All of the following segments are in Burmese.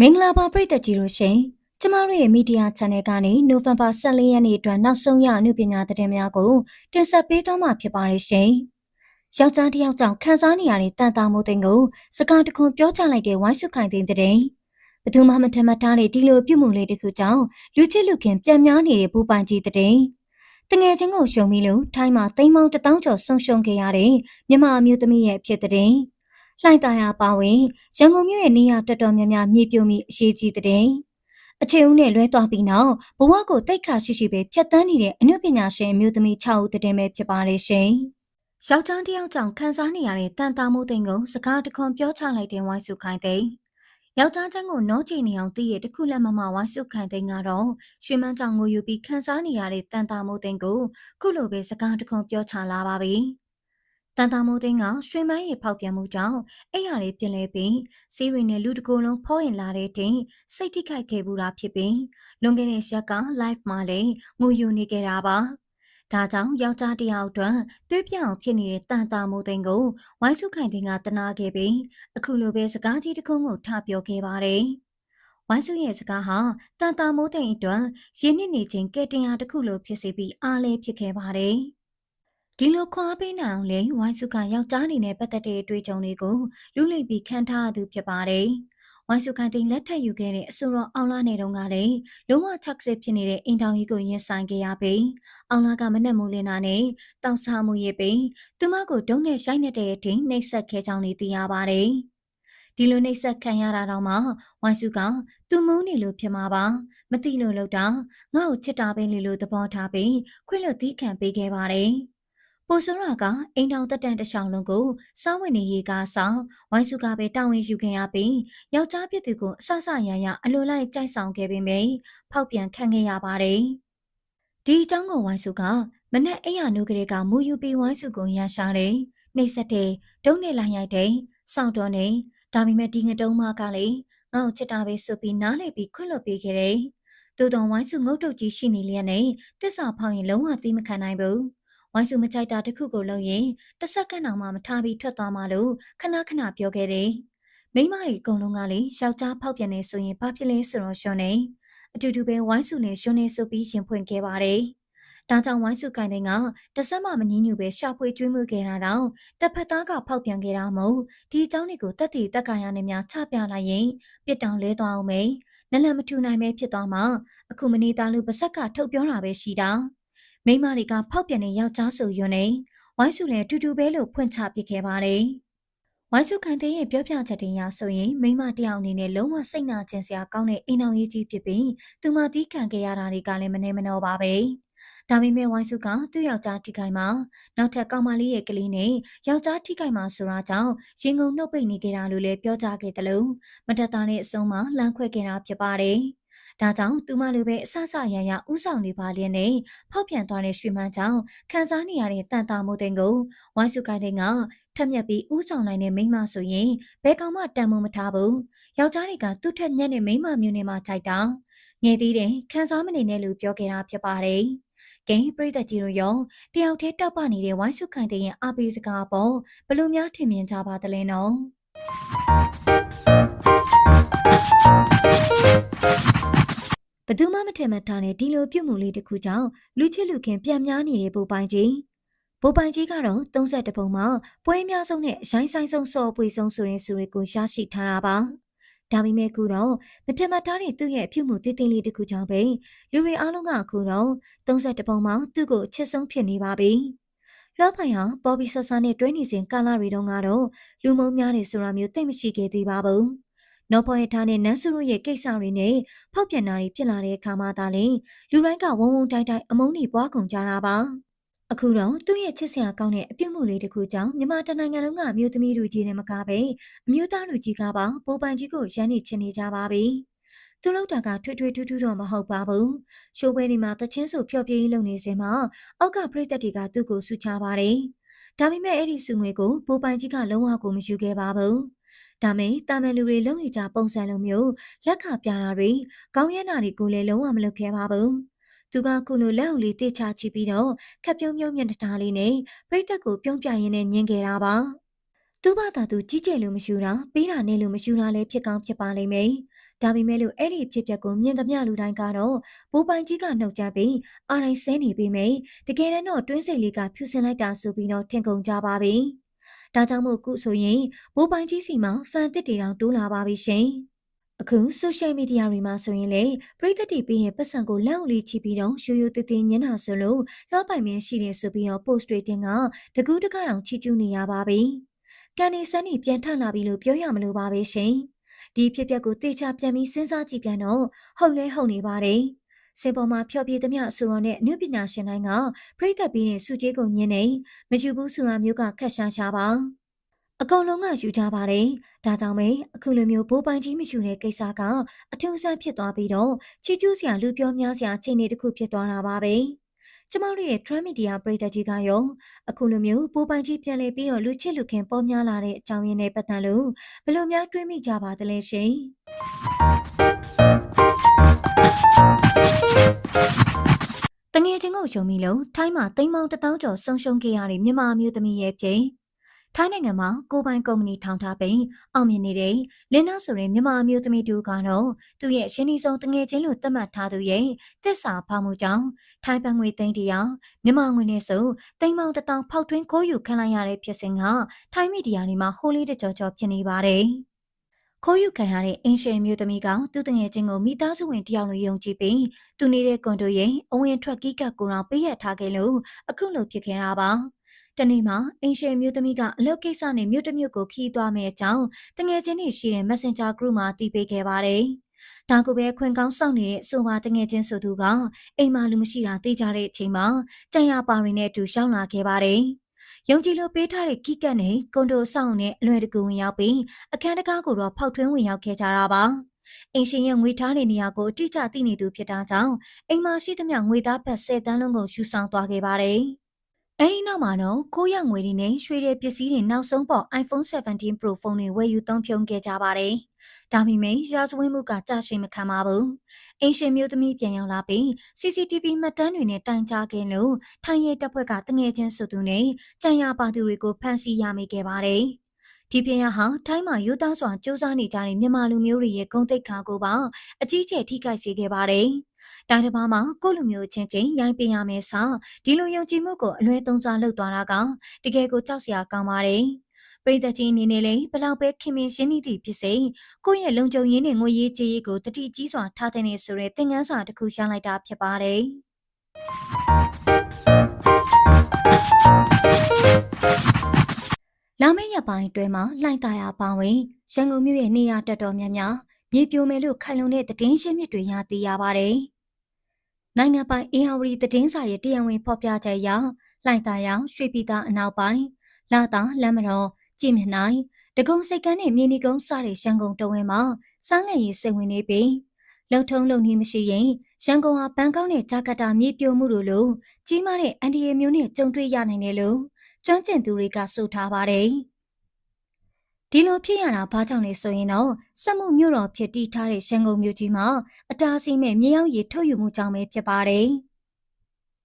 မင်္ဂလာပါပရိသတ်ကြီးတို့ရှင်ကျမတို့ရဲ့မီဒီယာ channel ကနေနိုဝင်ဘာ14ရက်နေ့အတွက်နောက်ဆုံးရအမှုပညာသတင်းများကိုတင်ဆက်ပေးသွားမှာဖြစ်ပါတယ်ရှင်ယောက်ျားတစ်ယောက်ကြောင့်ခန်းစားနေရတဲ့တန်တာမိုးသိန်းကိုစကားတခွန်ပြောချလိုက်တဲ့ဝိုင်းစုခိုင်သိန်းတဲ့ဘသူမှမထမထားတဲ့ဒီလိုပြုမှုလေးတစ်ခုကြောင့်လူချစ်လူခင်ပြန်များနေတဲ့ဘူပိုင်ကြီးတဲ့တငယ်ချင်းကိုရှုံပြီးလို့ထိုင်းမှာသိန်းပေါင်းတထောင်ကျော်ဆုံရှုံခဲ့ရတဲ့မြမအမျိုးသမီးရဲ့ဖြစ်တဲ့ လှိုင်သာယာပါဝင်ရန်ကုန်မြို့ရဲ့နေရာတော်တော်များများမြေပြိုမိအရေးကြီးတဲ့အချင်းဦးနဲ့လွဲသွားပြီးနောက်ဘဝကိုတိတ်ခါရှိရှိပဲဖြတ်တန်းနေတဲ့အမှုပညာရှင်အမျိုးသမီး6ဦးတည်ပဲဖြစ်ပါတယ်ရှင်။ယောက်ျားတစ်ယောက်ကြောင့်ခံစားနေရတဲ့တန်တာမှုသိန်းကိုစကားတခွန်ပြောချလိုက်တဲ့ဝိုင်းစုခိုင်သိန်းယောက်ျားချမ်းကိုနောချီနေအောင်တည်ရတခုလက်မမဝိုင်းစုခိုင်သိန်းကတော့ရွှေမန်းကြောင့်ငိုယူပြီးခံစားနေရတဲ့တန်တာမှုသိန်းကိုခုလိုပဲစကားတခွန်ပြောချလာပါပြီ။ တန်တာမိုးသိန်းကရွှေမန်းရေဖောက်ပြန်မှုကြောင့်အိယာတွေပြင်လဲပြီးစီးရီနဲ့လူတကိုယ်လုံးဖောရင်လာတဲ့တင်စိတ်ထိခိုက်ခဲ့ဘူးတာဖြစ်ပြီးလွန်ခဲ့တဲ့ရက်က live မှာလည်းငိုယူနေခဲ့တာပါဒါကြောင့်ယောက်ျားတစ်ယောက်အတွက်တွေးပြအောင်ဖြစ်နေတဲ့တန်တာမိုးသိန်းကိုဝိုင်းစုခိုင်တင်ကတနာခဲ့ပြီးအခုလိုပဲစကားကြီးတစ်ခုကိုထပြောခဲ့ပါတယ်ဝိုင်းစုရဲ့စကားဟာတန်တာမိုးသိန်းအတွက်ရင်းနှီးနေခြင်းကဲတင်ရာတစ်ခုလိုဖြစ်စေပြီးအားလဲဖြစ်ခဲ့ပါတယ်။ ဒီလိုခွာပေးနိုင်အောင်လေဝိုင်းစုကယောက်ျားအနေနဲ့ပတ်သက်တဲ့အတွေ့အကြုံတွေကိုလူလိပ်ပြီးခံထားရသူဖြစ်ပါတယ်။ဝိုင်းစုခိုင်တင်လက်ထက်ယူခဲ့တဲ့အဆိုတော်အောင်လာနေတုန်းကလည်းလုံးဝချက်စစ်ဖြစ်နေတဲ့အင်တောင်ကြီးကိုရင်ဆိုင်ခဲ့ရပြီးအောင်လာကမနဲ့မိုးလင်းနာနဲ့တောက်စားမှုရပြီးသူမကိုဒုံနဲ့ရှိုင်းနေတဲ့အထိနှိပ်စက်ခဲ့ကြောင်းလည်းသိရပါတယ်။ဒီလိုနှိပ်စက်ခံရတာတော့မှဝိုင်းစုကသူမူးနေလို့ဖြစ်မှာပါမသိလို့လို့တာငါ့ကိုချစ်တာပဲလေလို့သဘောထားပြီးခွင့်လွှတ်သီးခံပေးခဲ့ပါတယ်။ ပိုဆိုရာကအိမ်ထောင်တက်တန်တရှောင်းလုံးကိုစောင်းဝင်နေရေးကဆောင်ဝိုင်းစုကပဲတာဝန်ယူခဲ့ရပြီးယောက်ျားဖြစ်သူကိုအဆဆရရအလိုလိုက်ကြိုက်ဆောင်ခဲ့ပေမယ့်ဖောက်ပြန်ခံခဲ့ရပါတယ်။ဒီအကြောင်းကိုဝိုင်းစုကမနဲ့အိယာနုကလေးကမူယူပြီးဝိုင်းစုကိုရရှာတယ်။နှိမ့်ဆက်တဲ့ဒုံနဲ့လိုက်ရိုက်တဲ့စောင့်တော်နေဒါပေမဲ့ဒီငတုံးမကလည်းငါ့ကိုချစ်တာပဲဆိုပြီးနားလေပြီးခွင့်လွှတ်ပေးခဲ့တယ်။တူတော်ဝိုင်းစုငုတ်တုတ်ကြီးရှိနေလျက်နဲ့တစ္ဆာဖောင်းရင်လုံးဝသိမခံနိုင်ဘူး။ ဝိုင်းစုမကြိုက်တာတခုကိုလုပ်ရင်တစ်စက္ကန့်တောင်မှမထားပြီးထွက်သွားမှလို့ခဏခဏပြောခဲ့တယ်။မိမတွေအကုန်လုံးကလေယောက်ျားဖောက်ပြန်နေဆိုရင်ဘာဖြစ်လဲဆိုတော့ရှင်နေအတူတူပဲဝိုင်းစုနဲ့ရှင်နေဆိုပြီးရင်ဖွင့်ခဲ့ပါတယ်။ဒါကြောင့်ဝိုင်းစုကိုင်တဲ့ကတစက်မှမငင်းညူပဲရှာဖွေကျွေးမှုခဲ့တာတော့တစ်ဖက်သားကဖောက်ပြန်ခဲ့တာမို့ဒီအကြောင်းတွေကိုတက်တီတက်ကာရနဲ့များချပြလိုက်ရင်ပြစ်တောင်လဲသွားအောင်မယ်။နလန်မထူနိုင်ပဲဖြစ်သွားမှအခုမနေတာလူပါဆက်ကထုတ်ပြောတာပဲရှိတာ။ မိမတွေကဖောက်ပြန်တဲ့ယောက်ျားဆိုရွနေဝိုင်းစုလည်းအတူတူပဲလို့ဖွင့်ချပစ်ခဲ့ပါတယ်။ဝိုင်းစုခံတဲ့ရဲ့ပြောပြချက်တင်ရဆိုရင်မိမတယောက်အနေနဲ့လုံးဝစိတ်နာကျင်စရာကောင်းတဲ့အိမ်အောင်ရေးကြီးဖြစ်ပြီးသူမတီးခံခဲ့ရတာတွေကလည်းမနေမနှောပါပဲ။ဒါပေမဲ့ဝိုင်းစုကသူ့ယောက်ျားထိခိုက်မှာနောက်ထပ်ကောင်မလေးရဲ့ကလေးနဲ့ယောက်ျားထိခိုက်မှာဆိုတာကြောင့်ရင်ကုန်နှုတ်ပိတ်နေကြတာလို့လည်းပြောကြားခဲ့တယ်လို့မတတာနဲ့အဆုံးမှာလမ်းခွဲခဲ့တာဖြစ်ပါတယ်။ ဒါကြောင့်သူမလိုပဲအဆဆရရဥဆောင်နေပါလျက်နဲ့ဖောက်ပြန်သွားတဲ့ရွှေမန်းကြောင့်ခံစားနေရတဲ့တန်တာမိုးတဲ့ကိုဝိုင်းစုကိုင်းတဲ့ကထက်မြက်ပြီးဥဆောင်နိုင်တဲ့မိန်းမဆိုရင်ဘယ်ကောင်မှတန်မိုးမထားဘူးယောက်ျားတွေကသူ့ထက်ညံ့တဲ့မိန်းမမျိုးနဲ့မှခြိုက်တာငယ်သေးတယ်ခံစားမနေနဲ့လို့ပြောခဲ့တာဖြစ်ပါတယ်ကဲပရိသတ်ကြီးတို့ရောတယောက်တည်းတောက်ပနေတဲ့ဝိုင်းစုခိုင်တဲ့ရဲ့အပေးစကားပေါ့ဘလို့များထင်မြင်ကြပါသလဲနော်ဘ သူမှမထင်မှတ်ထားတဲ့ဒီလိုပြုမှုလေးတစ်ခုကြောင့်လူချစ်လူခင်ပြန်များနေတဲ့ဘူပိုင်ကြီးဘူပိုင်ကြီးကတော့32ပုံမှာပွဲအများဆုံးနဲ့ရိုင်းဆိုင်ဆုံးစော်ပွေဆုံးဆိုရင်ဆိုရင်ကိုရရှိထားတာပါဒါပေမဲ့ခုတော့မထင်မှတ်ထားတဲ့သူ့ရဲ့ပြုမှုတည်တည်လေးတစ်ခုကြောင့်ပဲလူတွေအားလုံးကအခုတော့32ပုံမှာသူ့ကိုချစ်ဆုံးဖြစ်နေပါပြီလောဖိုင်ဟာပေါ်ဘီဆော့ဆာနဲ့တွဲနေစဉ်ကာလာရီတုန်းကတော့လူမုံများနေဆိုတာမျိုးသိမရှိခဲ့သေးပါဘူး။ နော်ဖော်ရထားတဲ့နန်းစုတို့ရဲ့ကိစ္စတွေနဲ့ဖောက်ပြန်တာတွေဖြစ်လာတဲ့အခါမှသာလေလူတိုင်းကဝုံဝုံတိုက်တိုက်အမုန်းတွေပွားကုန်ကြတာပါအခုတော့သူ့ရဲ့ချစ်စရာကောင်းတဲ့အပြုတ်မှုလေးတစ်ခုကြောင့်မြန်မာတနိုင်ငံလုံးကအမျိုးသမီးလူကြီးတွေမကပဲအမျိုးသားလူကြီးကပါပိုပိုင်ကြီးကိုရမ်းနေချင်နေကြပါပြီသူလောက်တာကထွေထွေထူးထူးတော့မဟုတ်ပါဘူးရှိုးပွဲဒီမှာတချင်းစုဖျော်ပြရေးလုပ်နေစဉ်မှာအောက်ကပရိသတ်တွေကသူ့ကိုဆူချပါတယ်ဒါပေမဲ့အဲ့ဒီစုငွေကိုပိုပိုင်ကြီးကလုံးဝကိုမယူခဲ့ပါဘူး ဒါမဲ့တာမန်လူတွေလုံနေကြပုံစံလိုမျိုးလက်ခပြတာတွေကောင်းရနာတွေကိုလည်းလုံးဝမလုပ်ခဲ့ပါဘူးသူကခုလိုလက်အုပ်လေးတေချချပြီးတော့ခက်ပြုံးပြုံးမျက်နှာလေးနဲ့ပြိတက်ကိုပြုံးပြရင်းနဲ့ညင်ခဲ့တာပါသူ့ဘာသာသူကြီးကျယ်လို့မရှိတာပေးတာနဲ့လို့မရှိတာလည်းဖြစ်ကောင်းဖြစ်ပါလိမ့်မယ်ဒါပေမဲ့လို့အဲ့ဒီဖြစ်ပျက်ကိုမြင်သမျှလူတိုင်းကတော့ဘိုးပိုင်ကြီးကနှုတ်ကြပြီးအာရိုင်ဆဲနေပြီမေတကယ်တမ်းတော့တွင်းစိတ်လေးကဖြူစင်လိုက်တာဆိုပြီးတော့ထင်ကုန်ကြပါပြီ။ ဒါကြောင့်မို့ခုဆိုရင်ဘိုးပိုင်ကြီးစီမှာဖန်တစ်တွေတောင်တိုးလာပါပြီရှင်။အခုဆိုရှယ်မီဒီယာတွေမှာဆိုရင်လေပြည်သက်တီပြီးရင်ပတ်စံကိုလက်ဦးလေးချပြီးတော့ရိုးရိုးတည်တည်ညံ့တာဆိုလို့လောပိုင်မင်းရှိတယ်ဆိုပြီးတော့ post တွေတင်ကတကူးတကတောင်ချီကျူးနေရပါပြီ။ကန်နီဆန်နီပြန်ထလာပြီလို့ပြောရမလို့ပါပဲရှင်။ဒီဖြစ်ပျက်ကိုတေချာပြန်ပြီးစဉ်းစားကြည့်ပြန်တော့ဟုတ်လဲဟုတ်နေပါတယ်။ စင်ပေါ်မှာဖျော်ပြသမျှဆိုတော့နဲ့အနုပညာရှင်တိုင်းကပြိသက်ပြီးတဲ့စုကြီးကိုညင်းနေမယူဘူးဆိုတာမျိုးကခက်ရှားရှားပါအကုန်လုံးကယူကြပါတယ်ဒါကြောင့်ပဲအခုလိုမျိုးဘိုးပိုင်ကြီးမယူတဲ့ကိစ္စကအထူးဆန်းဖြစ်သွားပြီးတော့ချီကျူးစရာလူပြောများစရာအခြေအနေတစ်ခုဖြစ်သွားတာပါပဲကျမတို့ရဲ့ Trend Media ပရိသတ်ကြီးကရောအခုလိုမျိုးပိုးပိုင်ကြီးပြန်လည်ပြီးတော့လူချစ်လူခင်ပေါ်များလာတဲ့အကြောင်းရင်းနဲ့ပတ်သက်လို့ဘယ်လိုများတွေးမိကြပါသလဲရှင် တငယ်ချင်းကိုယုံမိလို့ထိုင်းမှာတိမ်မောင်တထောင်ကျော်ဆုံရှုံခဲ့ရတဲ့မြန်မာမျိုးသမီးရဲ့ပြင်ထိုင်းနိုင်ငံမှာကိုပိုင်ကုမ္ပဏီထောင်ထားပြီးအောင်မြင်နေတဲ့လင်းနာဆိုရင်မြန်မာမျိုးသမီးတူကတော့သူ့ရဲ့ရှင်းနေဆုံးတငယ်ချင်းလို့သတ်မှတ်ထားသူရဲ့တစ္ဆာဖောက်မှုကြောင့်ထိုင်းဘဏ်ငွေသိန်းတရာမြန်မာငွေနဲ့ဆိုတိမ်မောင်တထောင်ဖောက်ထွင်းခိုးယူခံလိုက်ရတဲ့ဖြစ်စဉ်ကထိုင်းမီဒီယာတွေမှာဟိုးလေးတကြောကြောဖြစ်နေပါတယ်။ ခိုးယူခံရတဲ့အင်ရှင်မျိုးသမီးကသူ့တငယ်ချင်းကိုမိသားစုဝင်တယောက်လိုယုံကြည်ပြီးသူနေတဲ့ကွန်ဒိုရဲ့အဝင်ထွက်ကီးကပ်ကိုတော့ပေးရထားခဲ့လို့အခုလိုဖြစ်ခဲ့တာပါ။တနေ့မှာအင်ရှင်မျိုးသမီးကအလုပ်ကိစ္စနဲ့မြို့တစ်မြို့ကိုခီးသွားမယ့်အကြောင်းတငယ်ချင်းတွေရှိတဲ့ Messenger group မှာတည်ပေးခဲ့ပါတယ်။ဒါကိုပဲခွင်ကောင်းစောင့်နေတဲ့အဆိုပါတငယ်ချင်းဆိုသူကအိမ်မှာလူမရှိတာသိကြတဲ့အချိန်မှာကြံရပါရင်းနဲ့အတူရောက်လာခဲ့ပါတယ်။ ယုံကြည်လို့ပေးထားတဲ့ကီးကတ်နဲ့ကွန်ဒိုဆောင်နဲ့အလွယ်တကူဝင်ရောက်ပြီးအခန်းတကားကိုတော့ဖောက်ထွင်းဝင်ရောက်ခဲ့ကြတာပါ။အင်ရှင်ရဲ့ငွေထားတဲ့နေရာကိုအတိအကျသိနေသူဖြစ်တာကြောင့်အိမ်မှာရှိသမျှငွေသားပတ်10တန်းလုံးကိုယူဆောင်သွားခဲ့ပါတယ်။ အဲဒီနောက်မှာတော့ကိုရငွေတွေနဲ့ရွှေတဲ့ပစ္စည်းတွေနောက်ဆုံးပေါ် iPhone 17 Pro ဖုန်းတွေဝယ်ယူသုံးဖြုံခဲ့ကြပါတယ်။ဒါပေမဲ့ရာဇဝတ်မှုကကြာရှည်မခံပါဘူး။အင်ရှင်မျိုးသမီးပြန်ရောက်လာပြီး CCTV မှတ်တမ်းတွေနဲ့တိုင်ကြားခဲ့လို့ထိုင်းရဲတပ်ဖွဲ့ကတငယ်ချင်းစုသူနဲ့ကြံရပါသူတွေကိုဖမ်းဆီးရမိခဲ့ပါတယ်။ဒီပြင်ရဟာထိုင်းမှာယူသားစွာစူးစမ်းနေကြတဲ့မြန်မာလူမျိုးတွေရဲ့ဂုဏ်သိက္ခာကိုပါအကြီးကျယ်ထိခိုက်စေခဲ့ပါတယ်။ တိုင်းတစ်ပါးမှာကိုလူမျိုးချင်းချင်းရိုင်းပင်ရမယ်စာဒီလိုယုံကြည်မှုကိုအလွဲသုံးစားလုပ်သွားတာကတကယ်ကိုကြောက်စရာကောင်းပါတယ်။ပရိသတ်ကြီးအနေနဲ့လည်းဘလောက်ပဲခင်မင်ရှင်းနေသည့်ဖြစ်စေကိုယ့်ရဲ့လုံခြုံရေးနဲ့ငွေရေးကြေးရေးကိုတတိကြီးစွာထားတဲ့နေဆိုတဲ့သင်ခန်းစာတစ်ခုရလိုက်တာဖြစ်ပါတယ်။လာမယ့်ရက်ပိုင်းအတွင်းမှာလှိုင်သာယာပါဝင်ရန်ကုန်မြို့ရဲ့နေရာတော်တော်များများမြေပြိုမယ်လို့ခိုင်လုံတဲ့သတင်းရှင်းမြစ်တွေရသိရပါတယ်။ နိုင်ငံပိုင်အေဟာဝတီသတင်းစာရဲ့တရားဝင်ဖော်ပြချက်အရလှိုင်သာယာရွှေပြည်သာအနောက်ပိုင်းလာသာလမ်းမတော်ကြည်မြနိုင်တကုံစိတ်ကန်းနဲ့မြေနီကုန်းစတဲ့ရန်ကုန်တဝင်းမှာစားငယ်ရေးစိတ်ဝင်နေပြီးလုံထုံးလုံနည်းမရှိရင်ရန်ကုန်ဟာဘန်ကောက်နဲ့ဂျာကာတာမြေပြိုမှုတို့လိုကြီးမားတဲ့အန်ဒီယေမျိုးနဲ့ကြုံတွေ့ရနိုင်တယ်လို့ကျွမ်းကျင်သူတွေကဆိုထားပါတယ်။ ဒီလိုဖြစ်ရတာဘာကြောင့်လဲဆိုရင်တော့စက်မှုမြို့တော်ဖြစ်တည်ထားတဲ့ရန်ကုန်မြို့ကြီးမှာအတားအဆီးမဲ့မြေရောက်ရည်ထုတ်ယူမှုကြောင့်ပဲဖြစ်ပါတယ်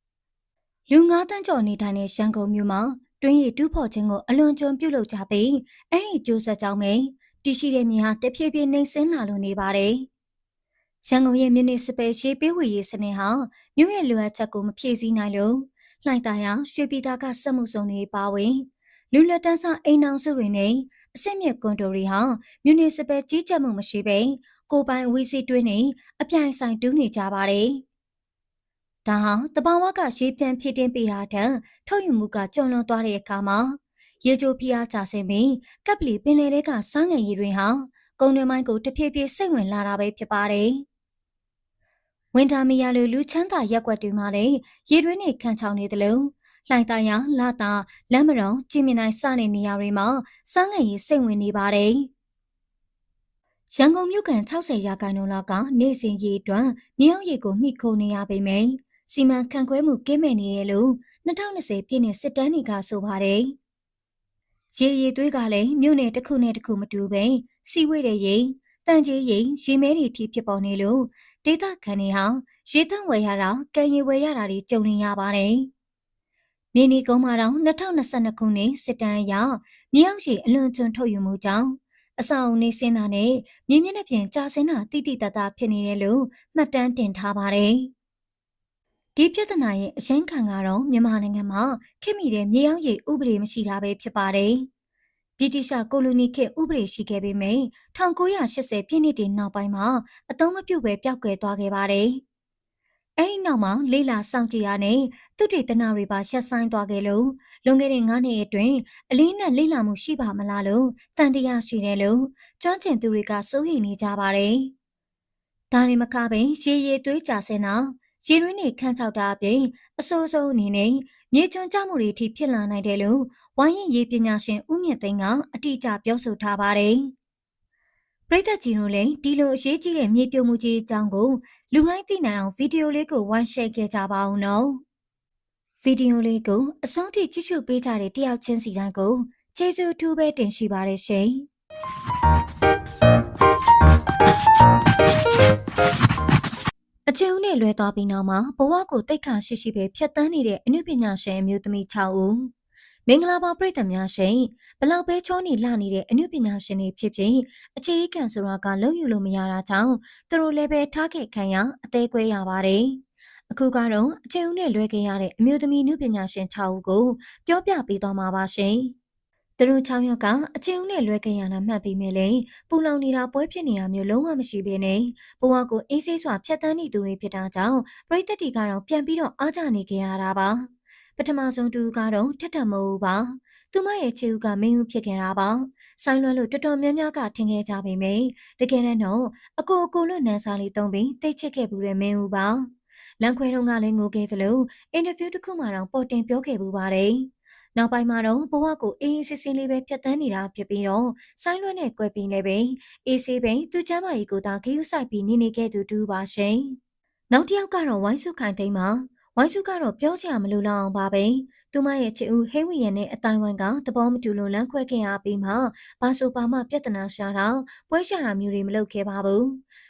။လူ၅တန်းကျော်နေထိုင်တဲ့ရန်ကုန်မြို့မှာတွင်းရည်တူးဖော်ခြင်းကိုအလွန်ကြုံပြုတ်လုပ်ကြပြီးအဲ့ဒီကျိုးဆက်ကြောင့်ပဲတရှိတဲ့မြေဟာတဖြည်းဖြည်းနှိမ့်ဆင်းလာလို့နေပါတယ်။ရန်ကုန်ရဲ့မြနစ်စပယ်ရှေးပေးဝေရေးစနစ်ဟာမြို့ရဲ့လိုအပ်ချက်ကိုမဖြည့်ဆည်းနိုင်လို့လှိုင်သာယာရွှေပြည်သားကစက်မှုစုံတွေပါဝင်လူလက်တန်းစားအိမ်အောင်စုတွေနဲ့ အစစ်မြစ်ကွန်တိုတွေဟာမြနစ်စပယ်ကြီးကြပ်မှုမရှိဘဲကိုပိုင်ဝီစီတွင်းနဲ့အပြိုင်ဆိုင်တူးနေကြပါတယ်။ဒါဟာတဘာဝကရေပြန်ဖြစ်တင်းပေးတာတဲ့ထုတ်ယူမှုကကျွံလွန်သွားတဲ့အခါမှာရေချိုဖျားကြဆင်းပြီးကပ်ပလီပင်လယ်ထဲကစားငယ်ရည်တွေဟာကုန်းတွင်းမိုင်းကိုတဖြည်းဖြည်းစိတ်ဝင်လာတာပဲဖြစ်ပါတယ်။ဝင်တာမီယာလိုလူချမ်းသာရက်ွက်တွေမှာလည်းရေတွင်းတွေခန့်ချောင်နေတယ်လို့ လှိုင်သာယာလာတာလမ်းမတော်ကြည်မြနိုင်စတဲ့နေရာတွေမှာစားငယ်ရည်စိတ်ဝင်နေပါတယ်။ရန်ကုန်မြို့ကန်60ရာခိုင်နှုန်းလောက်ကနေ့စဉ်ရေတွန်းမြေအောင်ရေကိုမိခိုနေရပေမယ့်စီမံခန့်ခွဲမှုကင်းမဲ့နေတယ်လို့2020ပြည့်နှစ်စစ်တမ်းတွေကဆိုပါတယ်။ရေရည်သွေးကလည်းမြို့နယ်တစ်ခုနဲ့တစ်ခုမတူပဲစီဝေးတဲ့ရေတန်ကြီးရေရေမဲတွေထိဖြစ်ပေါ်နေလို့ဒေသခံတွေဟာရေတန့်ဝယ်ရတာကံရည်ဝယ်ရတာတွေကြုံနေရပါတယ်။ မြေနီကုန်းမှာတော့2022ခုနှစ်စစ်တမ်းအရမြေအောင်ရှိအလွန်ကျွံထုတ်ယူမှုကြောင့်အဆောင်အုံနေစင်းတာနဲ့မြင်းမျက်နှာပြင်ကြာစင်းတာတိတိတတ်တာဖြစ်နေတယ်လို့မှတ်တမ်းတင်ထားပါတယ်။ဒီပြဿနာရဲ့အရင်ခံကတော့မြန်မာနိုင်ငံမှာခင်မိတဲ့မြေအောင်ရည်ဥပဒေမရှိတာပဲဖြစ်ပါတယ်။ဗြိတိရှကိုလိုနီခေတ်ဥပဒေရှိခဲ့ပေမယ့်1980ပြည့်နှစ်တွေနောက်ပိုင်းမှာအသုံးမပြုဘဲပျောက်ကွယ်သွားခဲ့ပါတယ်။ အဲဒီနောက်မှာလေးလာစောင့်ကြည့်ရတဲ့သူတေသနာတွေပါရှက်ဆိုင်သွားခဲ့လို့လွန်ခဲ့တဲ့9နှစ်အတွင်းအလေးနက်လေးလာမှုရှိပါမလားလို့တန်တရားရှိတယ်လို့ကျွမ်းကျင်သူတွေကစိုးရိမ်နေကြပါတယ်။ဒါရင်မကပင်ရေရည်သွေးကြဆင်းတာရေရင်းတွေခန့်ချောက်တာအပြင်အဆိုးဆုံးအနေနဲ့မြေကျွန်းကြမှုတွေထိဖြစ်လာနိုင်တယ်လို့ဝိုင်းရင်ရေးပညာရှင်ဦးမြင့်သိန်းကအတိအကျပြောဆိုထားပါတယ်။ပရိသတ်ကြီးတို့လည်းဒီလိုအရေးကြီးတဲ့မြေပြုံမှုကြီးအကြောင်းကို လူတိုင်းသိနိုင်အောင်ဗီဒီယိုလေးကိုဝိုင်းရှယ်ခဲ့ကြပါဦးနော်ဗီဒီယိုလေးကိုအဆုံးထိကြည့်ရှုပေးကြတဲ့တယောက်ချင်းစီတိုင်းကိုကျေးဇူးအထူးပဲတင်ရှိပါတယ်ရှင်အကျဉ်းနဲ့လွဲသွားပြီးနောက်မှာဘဝကိုတိတ်ခါရှိရှိပဲဖြတ်တန်းနေတဲ့အနုပညာရှင်အမျိုးသမီး6ဦး မင်္ဂလာပါပရိသတ်များရှင်ဘလောက်ပဲချောနေလှနေတဲ့အမှုပညာရှင်တွေဖြစ်ဖြစ်အခြေအခံဆိုတာကလုံယူလို့မရတာကြောင့်သူတို့လည်းပဲထားခဲ့ခံရအသေးကွဲရပါတယ်အခုကတော့အကျဉ်းဦးနဲ့လွဲခဲ့ရတဲ့အမျိုးသမီးနုပညာရှင်6ဦးကိုပြောပြပေးသွားမှာပါရှင်သူတို့6ယောက်ကအချင်းဦးနဲ့လွဲခဲ့ရတာမှတ်ပြီးမြဲလေပူလောင်နေတာပွဲဖြစ်နေတာမျိုးလုံးဝမရှိဘဲနဲ့ဘဝကိုအေးဆေးစွာဖြတ်တန်းနေသူတွေဖြစ်တာကြောင့်ပရိသတ်တီကတော့ပြန်ပြီးတော့အားကြနေကြရတာပါ ပထမဆုံးတူကတော့ထက်ထမဟုတ်ပါသူမရဲ့ခြေဦးကမင်းဦးဖြစ်ခဲ့တာပါဆိုင်လွန်းလို့တော်တော်များများကထင်ခဲ့ကြပေမယ့်တကယ်တော့အကိုအကိုလွတ်နန်းစားလေးသုံးပြီးတိတ်ချစ်ခဲ့ဘူးတဲ့မင်းဦးပါလန်ခွဲတုန်းကလည်းငိုခဲ့သလိုအင်တာဗျူးတစ်ခုမှတော့ပေါ်တင်ပြောခဲ့ပူပါတယ်နောက်ပိုင်းမှာတော့ဘဝကိုအေးအေးဆေးဆေးလေးပဲဖြတ်သန်းနေတာဖြစ်ပြီးတော့ဆိုင်းလွန်းနဲ့ကွယ်ပြီးလည်းပဲအေးဆေးပဲသူကျမ်းမာရေးကိုသာဂရုစိုက်ပြီးနေနေခဲ့သူတူပါရှင်နောက်တစ်ယောက်ကတော့ဝိုင်းစုခိုင်သိမ်းမှာ ဝိုင်းစုကတော့ပြောစရာမလိုလောက်အောင်ပါပဲသူမရဲ့ချစ်ဦးဟိဝီရန်နဲ့အတိုင်းဝိုင်းကသဘောမတူလို့လမ်းခွဲခဲ့ရပြီးမှဘာဆိုပါမှပြဿနာရှာတာပွဲရှာတာမျိုးတွေမလုပ်ခဲ့ပါဘူး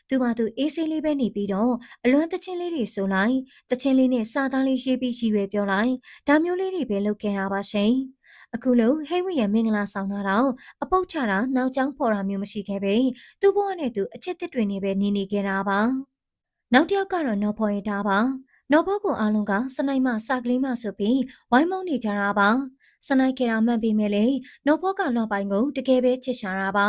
သူမသူအေးဆေးလေးပဲနေပြီးတော့အလွမ်းတချင်းလေးတွေဆိုလိုက်တချင်းလေးနဲ့စာသားလေးရေးပြီးရှိရွယ်ပြောလိုက်ဒါမျိုးလေးတွေပဲလုပ်ခဲ့တာပါရှင်အခုလို့ဟိဝီရမင်္ဂလာဆောင်တာတော့အပုတ်ချတာနောက်ကျောင်းဖော်တာမျိုးမရှိခဲ့ပဲသူ့ဘဝနဲ့သူအချစ်တစ်တွေနေပဲနေနေခဲ့တာပါနောက်တစ်ယောက်ကတော့နော်ဖော်ရတာပါ နော်ဘောကိုအားလုံးကစနိုက်မစကလေးမဆိုပြီးဝိုင်းမုန်းနေကြတာပါစနိုက်ခေတာမှတ်ပြီးမဲ့လေနော်ဘောကလော့ပိုင်ကိုတကယ်ပဲချစ်ရှာတာပါ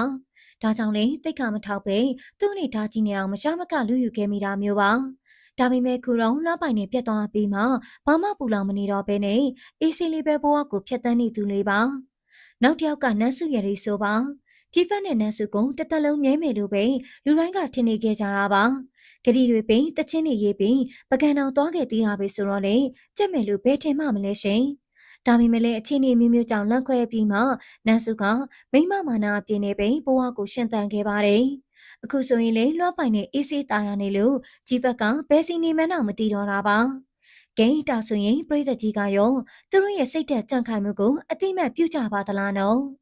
ဒါကြောင့်လေတိတ်ခါမထောက်ပဲသူ့အနေထားကြီးနေအောင်မရှာမကလူယူခဲ့မိတာမျိုးပါဒါပေမဲ့ခုတော့လှပိုင်နဲ့ပြတ်သွားပြီးမှဘာမှပူလောင်မနေတော့ဘဲနဲ့အေးဆေးလေးပဲဘဝကိုဖျက်ဆီးနေသူလေးပါနောက်တစ်ယောက်ကနန်းစုရည်ဆိုပါ ကြီးဖက်နဲ့နန်းစုကတသက်လုံးမြဲမယ်လို့ပဲလူတိုင်းကထင်နေကြကြတာပါဂရီတွေပင်တချင်းတွေရေးပြီးပကံတော်သွားခဲ့သေးတာပဲဆိုတော့လေပြက်မယ်လို့ဘယ်ထင်မှမလဲရှင်ဒါပေမဲ့လည်းအချင်းနေမျိုးမျိုးကြောင့်လက်ခွဲပြီးမှနန်းစုကမိမမာနာအပြင်းနေပင်ဘဝကိုရှင်သန်ခဲ့ပါတယ်အခုဆိုရင်လေလွှတ်ပိုင်နဲ့အေးစေးတာရနေလို့ကြီးဘက်ကဘယ်စီနေမှန်းတော့မသိတော့တာပါဂိမ်းတာဆိုရင်ပြည်သက်ကြီးကရောသူတို့ရဲ့စိတ်သက်ကြံ့ခိုင်မှုကိုအတိမတ်ပြုကြပါသလားနော်